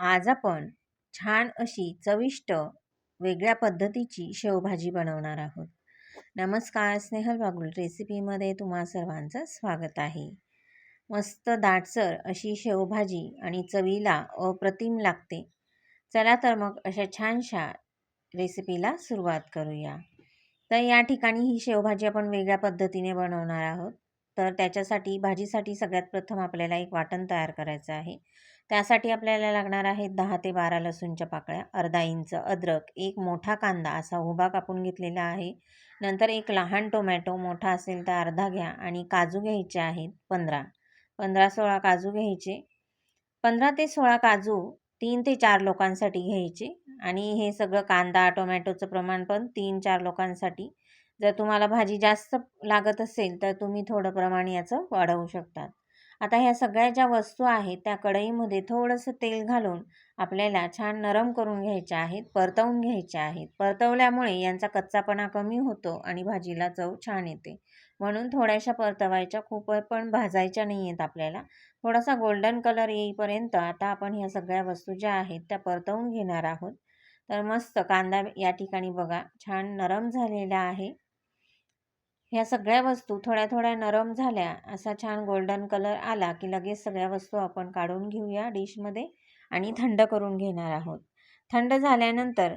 आज आपण छान अशी चविष्ट वेगळ्या पद्धतीची शेवभाजी बनवणार आहोत. नमस्कार स्नेहल बागुल रेसिपीमध्ये तुम्हा सर्वांचं स्वागत आहे. मस्त दाटसर अशी शेवभाजी आणि चवीला अप्रतिम लागते. चला तर मग अशा छानशा रेसिपीला सुरुवात करूया. तर या ठिकाणी ही शेवभाजी आपण वेगळ्या पद्धतीने बनवणार आहोत. तर त्याच्यासाठी भाजीसाठी सगळ्यात प्रथम आपल्याला एक वाटण तयार करायचं आहे. त्यासाठी आपल्याला लागणार आहेत दहा ते बारा लसूणच्या पाकळ्या अर्धा इंच अद्रक एक मोठा कांदा असा उभा कापून घेतलेला आहे. नंतर एक लहान टोमॅटो मोठा असेल तर अर्धा घ्या आणि काजू घ्यायचे आहेत पंधरा. पंधरा सोळा काजू घ्यायचे. पंधरा ते सोळा काजू तीन ते चार लोकांसाठी घ्यायचे आणि हे सगळं कांदा टोमॅटोचं प्रमाण पण तीन चार लोकांसाठी. जर तुम्हाला भाजी जास्त लागत असेल तर तुम्ही थोडं प्रमाण याचं वाढवू शकतात. आता ह्या सगळ्या ज्या वस्तू आहेत त्या कढईमध्ये थोडंसं तेल घालून आपल्याला छान नरम करून घ्यायच्या आहेत परतवून घ्यायच्या आहेत. परतवल्यामुळे यांचा कच्चापणा कमी होतो आणि भाजीला चव छान येते. म्हणून थोड्याशा परतवायच्या खूप पण भाजायच्या नाही आहेत आपल्याला. थोडासा गोल्डन कलर येईपर्यंत आता आपण ह्या सगळ्या वस्तू ज्या आहेत त्या परतवून घेणार आहोत. तर मस्त कांदा या ठिकाणी बघा छान नरम झालेला आहे. ह्या सगळ्या वस्तू थोड्या थोड्या नरम झाल्या. असा छान गोल्डन कलर आला की लगेच सगळ्या वस्तू आपण काढून घेऊया डिशमध्ये आणि थंड करून घेणार आहोत. थंड झाल्यानंतर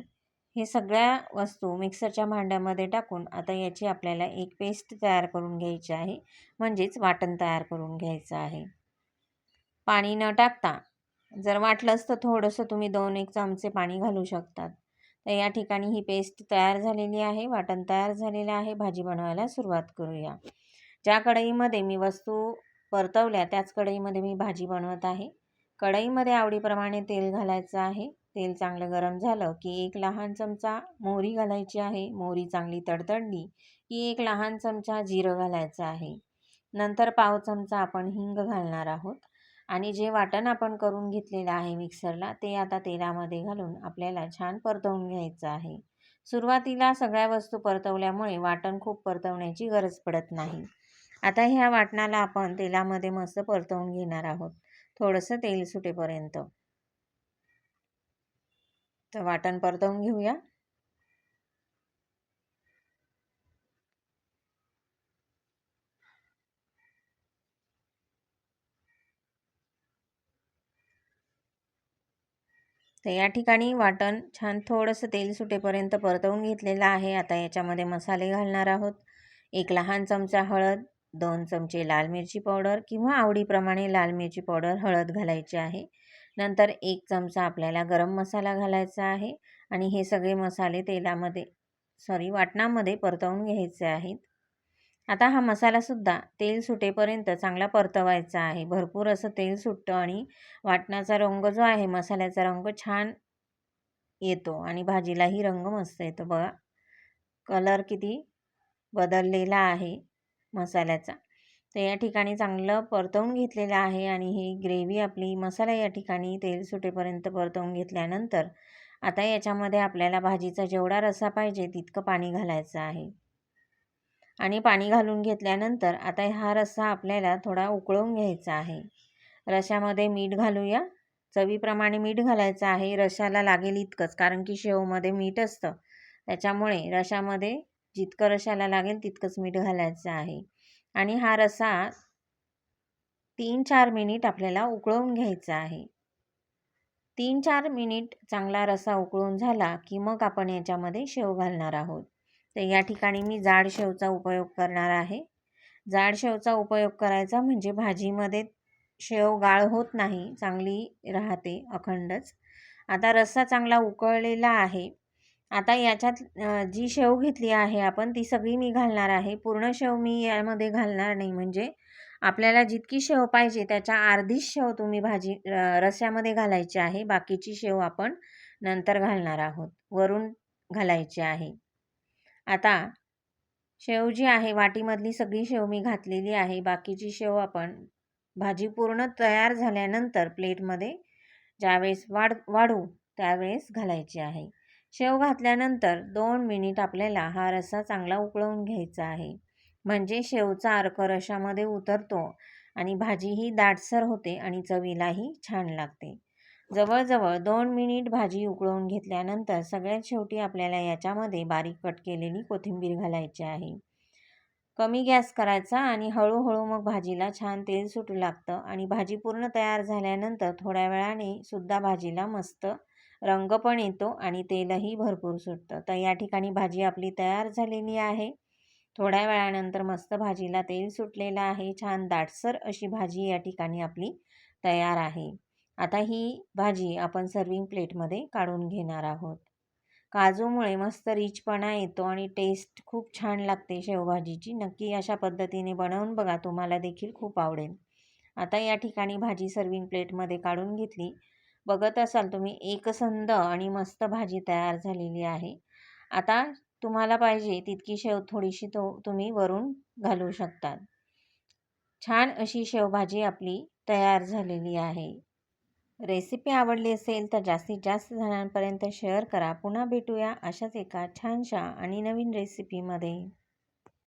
हे सगळ्या वस्तू मिक्सरच्या भांड्यामध्ये टाकून आता याची आपल्याला एक पेस्ट तयार करून घ्यायची आहे. म्हणजेच वाटण तयार करून घ्यायचं आहे. पाणी न टाकता जर वाटलंच तर थोडंसं तुम्ही दोन एक चमचे पाणी घालू शकतात. तर या ठिकाणी ही पेस्ट तयार झालेली आहे. वाटण तयार झालेलं आहे. भाजी बनवायला सुरुवात करूया. ज्या कढईमध्ये मी वस्तू परतवल्या त्याच कढईमध्ये मी भाजी बनवत आहे. कढईमध्ये आवडीप्रमाणे तेल घालायचं आहे. तेल चांगलं गरम झालं की एक लहान चमचा मोहरी घालायची आहे. मोहरी चांगली तडतडली की एक लहान चमचा जिरं घालायचं आहे. नंतर पाव चमचा आपण हिंग घालणार आहोत. आणि जे वाटण आपण करून घेतलेलं आहे मिक्सरला ते आता तेलामध्ये घालून आपल्याला छान परतवून घ्यायचं आहे. सुरुवातीला सगळ्या वस्तू परतवल्यामुळे वाटण खूप परतवण्याची गरज पडत नाही. आता ह्या वाटणाला आपण तेलामध्ये मस्त परतवून घेणार आहोत. थोडंसं तेल सुटेपर्यंत. तर वाटण परतवून घेऊया. तर या ठिकाणी वाटण छान थोडंसं तेल सुटेपर्यंत परतवून घेतलेलं आहे. आता याच्यामध्ये मसाले घालणार आहोत. एक लहान चमचा हळद दोन चमचे लाल मिरची पावडर किंवा आवडीप्रमाणे लाल मिरची पावडर हळद घालायची आहे. नंतर एक चमचा आपल्याला गरम मसाला घालायचा आहे आणि हे सगळे मसाले तेलामध्ये सॉरी वाटणामध्ये परतवून घ्यायचे आहेत. आता हा मसालासुद्धा तेल सुटेपर्यंत चांगला परतवायचा आहे. भरपूर असं तेल सुटतं आणि वाटणाचा रंग जो आहे मसाल्याचा रंग छान येतो आणि भाजीलाही रंग मस्त येतो. बघा कलर किती बदललेला आहे मसाल्याचा. तर या ठिकाणी चांगलं परतवून घेतलेलं आहे आणि ही ग्रेव्ही आपली मसाला या ठिकाणी तेल सुटेपर्यंत परतवून घेतल्यानंतर आता याच्यामध्ये आपल्याला भाजीचा जेवढा रसा पाहिजे तितकं पाणी घालायचं आहे. आणि पाणी घालून घेतल्यानंतर आता हा रस्सा आपल्याला थोडा उकळवून घ्यायचा आहे. रशामध्ये मीठ घालूया. चवीप्रमाणे मीठ घालायचं आहे. रशाला लागेल इतकंच कारण की शेवमध्ये मीठ असतं. त्याच्यामुळे रशामध्ये जितकं रशाला लागेल तितकंच मीठ घालायचं आहे. आणि हा रसा तीन चार मिनिट आपल्याला उकळवून घ्यायचा आहे. तीन चार मिनिट चांगला रसा उकळून झाला की मग आपण याच्यामध्ये शेव घालणार आहोत. तर या ठिकाणी मी जाड शेवचा उपयोग करणार आहे. जाड शेवचा उपयोग करायचा म्हणजे भाजीमध्ये शेव गाळ होत नाही चांगली राहते अखंडच. आता रस्सा चांगला उकळलेला आहे. आता याच्यात जी शेव घेतली आहे आपण ती सगळी मी घालणार आहे. पूर्ण शेव मी यामध्ये घालणार नाही. म्हणजे आपल्याला जितकी शेव पाहिजे त्याच्या अर्धीच शेव तुम्ही भाजी रस्स्यामध्ये घालायची आहे. बाकीची शेव आपण नंतर घालणार आहोत. वरून घालायची आहे. आता शेव जी आहे वाटीमधली सगळी शेव मी घातलेली आहे. बाकीची शेव आपण भाजी पूर्ण तयार झाल्यानंतर प्लेटमध्ये ज्यावेळेस वाढ वाढू त्यावेळेस घालायची आहे. शेव घातल्यानंतर दोन मिनिट आपल्याला हा रस्सा चांगला उकळवून घ्यायचा आहे. म्हणजे शेवचा अर्क रशामध्ये उतरतो आणि भाजीही दाटसर होते आणि चवीलाही छान लागते. जवळजवळ दोन मिनिट भाजी उकळवून घेतल्यानंतर सगळ्यात शेवटी आपल्याला याच्यामध्ये बारीक कट केलेली कोथिंबीर घालायची आहे. कमी गॅस करायचा आणि हळूहळू मग भाजीला छान तेल सुटू लागतं आणि भाजी पूर्ण तयार झाल्यानंतर थोड्या वेळाने सुद्धा भाजीला मस्त रंग पण येतो आणि तेलही भरपूर सुटतं. तर या ठिकाणी भाजी आपली तयार झालेली आहे. थोड्या वेळानंतर मस्त भाजीला तेल सुटलेलं आहे. छान दाटसर अशी भाजी या ठिकाणी आपली तयार आहे. आता ही भाजी आपण सर्विंग प्लेटमध्ये काढून घेणार आहोत. काजूमुळे मस्त रिचपणा येतो आणि टेस्ट खूप छान लागते शेवभाजीची. नक्की अशा पद्धतीने बनवून बघा तुम्हाला देखील खूप आवडेल. आता या ठिकाणी भाजी सर्विंग प्लेटमध्ये काढून घेतली. बघत असाल तुम्ही एकसंद आणि मस्त भाजी तयार झालेली आहे. आता तुम्हाला पाहिजे तितकी शेव थोडीशी तो तुम्ही वरून घालू शकता. छान अशी शेवभाजी आपली तयार झालेली आहे. रेसिपी आवडली असेल तर जास्तीत जास्त जणांपर्यंत शेअर करा. पुन्हा भेटूया अशाच एका छानशा आणि नवीन रेसिपीमध्ये.